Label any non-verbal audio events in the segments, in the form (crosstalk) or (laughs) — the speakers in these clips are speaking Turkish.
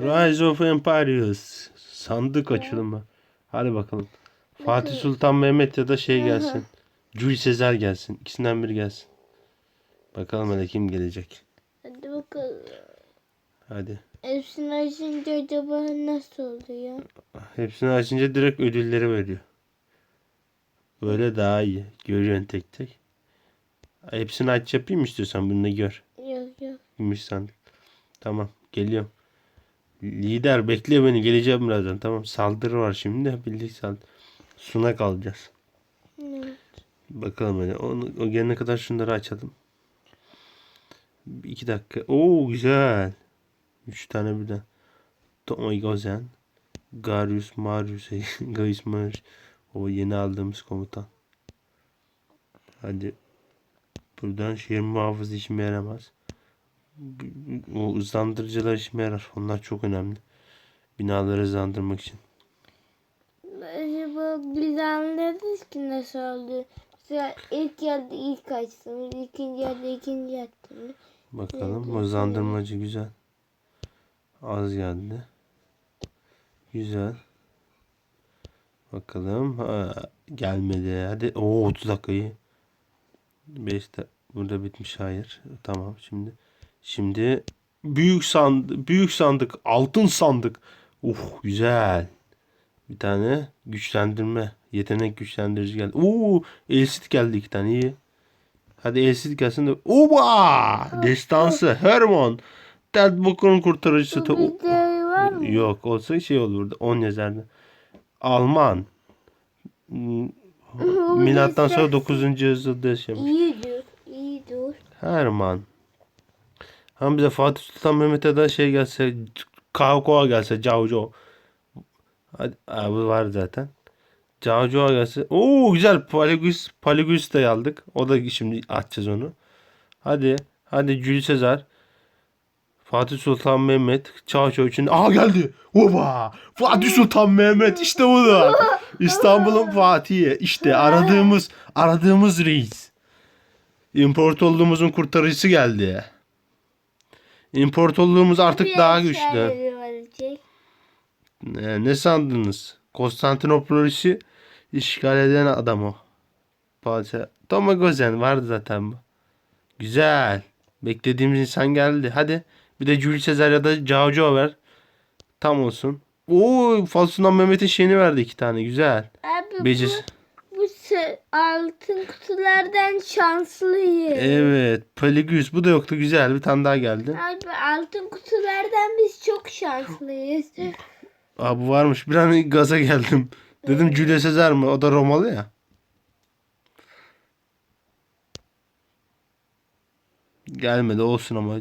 Rise of Empires. Sandık açılımı. Hadi bakalım. Fatih Sultan Mehmet ya da şey gelsin. Jules Caesar gelsin. İkisinden biri gelsin. Bakalım hele kim gelecek. Hadi bakalım. Hadi. Hepsini açınca acaba nasıl oluyor? Hepsini açınca direkt ödülleri veriyor. Böyle daha iyi. Görüyorsun tek tek. Hepsini aç yapayım istiyorsan bunu da gör. Yok yok. Gümüş sandık. Tamam geliyorum. Lider bekle beni geleceğim birazdan. Tamam saldırı var şimdi de birlik saldır. Suna kalacağız. Evet. Bakalım hele. Onu, o gelene kadar şunları açalım. İki dakika. Oo güzel. Üç tane birden. Tomoy Gozen. Garius Marius. (laughs) Gaius Marius. O yeni aldığımız komutan. Hadi. Buradan şehir muhafızı işime yaramaz. Bu- O hızlandırıcılar işime yarar. Onlar çok önemli. Binaları hızlandırmak için. Acaba biz anlarız ki nasıl oldu. Mesela ilk yerde ilk açtım. ikinci yerde ikinci açtım. Bakalım hızlandırmacı güzel. Az geldi. Güzel. Bakalım. Ha, gelmedi. Hadi. Oo 30 dakikayı. 5 de burada bitmiş hayır. Tamam şimdi. Şimdi büyük sandık, büyük sandık, altın sandık. Uh güzel. Bir tane güçlendirme, yetenek güçlendirici geldi. Oo, Elsit geldi iki tane iyi. Hadi Elsit gelsin de. Oba! Destansı kurtarıcısı. Bu Ta- bizde var mı? Yok olsa şey olurdu. 10 yazardı. Alman. (laughs) Milattan sonra 9. yüzyılda yaşamış. İyi dur. iyi dur. Herman. Hem bize Fatih Sultan Mehmet'e de şey gelse Cao gelse Cao. Hadi abi var zaten. Cao gelse. Oo güzel Paligus Paligus da aldık. O da şimdi açacağız onu. Hadi. Hadi Jules Caesar. Fatih Sultan Mehmet. Cao için. Aha geldi. Oba! Fatih Sultan Mehmet işte bu da. İstanbul'un Fatih'i. İşte aradığımız aradığımız reis. İmparatorluğumuzun kurtarıcısı geldi. İmparatorluğumuz artık Bir daha güçlü. verecek. Ne, ne sandınız? Konstantinopol'ü işgal eden adam o. Padişah. Tomagozen vardı zaten bu. Güzel. Beklediğimiz insan geldi. Hadi. Bir de Jules Caesar ya da Cao ver. Tam olsun. Oo, Falsundan Mehmet'in şeyini verdi iki tane. Güzel. Abi Becis. bu, altın kutulardan şanslıyız. Evet. Peligus. Bu da yoktu. Güzel. Bir tane daha geldi. Abi altın kutulardan biz çok şanslıyız. Aa bu varmış. Bir an gaza geldim. Dedim Julius Caesar mı? O da Romalı ya. Gelmedi olsun ama.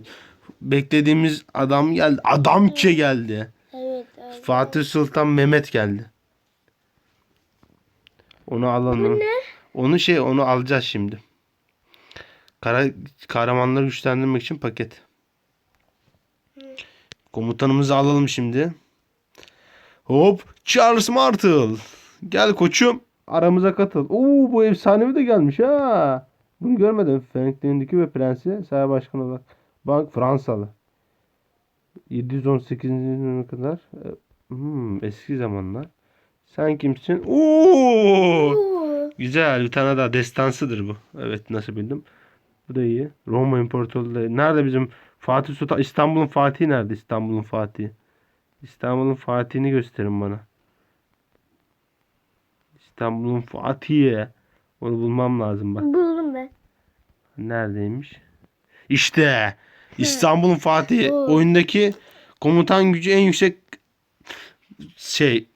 Beklediğimiz adam geldi. Adamçe geldi. Evet abi. Fatih Sultan Mehmet geldi. Onu alalım. Ne? Onu şey onu alacağız şimdi. Kara, kahramanları güçlendirmek için paket. Komutanımızı alalım şimdi. Hop Charles Martel. Gel koçum. Aramıza katıl. Oo bu efsanevi de gelmiş ha. Bunu görmedim. Franklin'in Dükü ve Prensi Saray Başkanı olarak. Bank Fransalı. 718. yılına kadar. e, Hmm, eski zamanlar. Sen kimsin? Oo! Oo. Güzel bir tane daha destansıdır bu. Evet nasıl bildim. Bu da iyi. Roma İmparatorluğu. Nerede bizim Fatih Sultan İstanbul'un Fatihi nerede? İstanbul'un Fatihi. İstanbul'un Fatih'ini gösterin bana. İstanbul'un Fatihi. Onu bulmam lazım bak. Buldum ben. Neredeymiş? İşte İstanbul'un Fatihi. Oyundaki komutan gücü en yüksek şey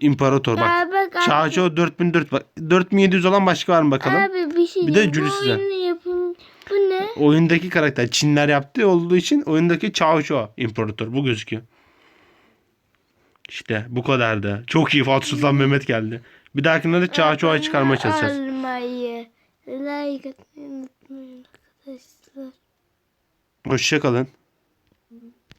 imparator bak. Aa, bak. Çağço 4004 bak. 4700 olan başka var mı bakalım? Abi bir şey Bir de diyeyim. Julius Bu ne? Oyundaki karakter Çinler yaptığı olduğu için oyundaki Çağço imparator bu gözüküyor. İşte bu kadardı. Çok iyi Fatih Sultan Mehmet geldi. Bir dahakinde de Çağço'yu çıkarmaya çalışacağız. Almayı. Like atmayı unutmayın arkadaşlar. Hoşçakalın.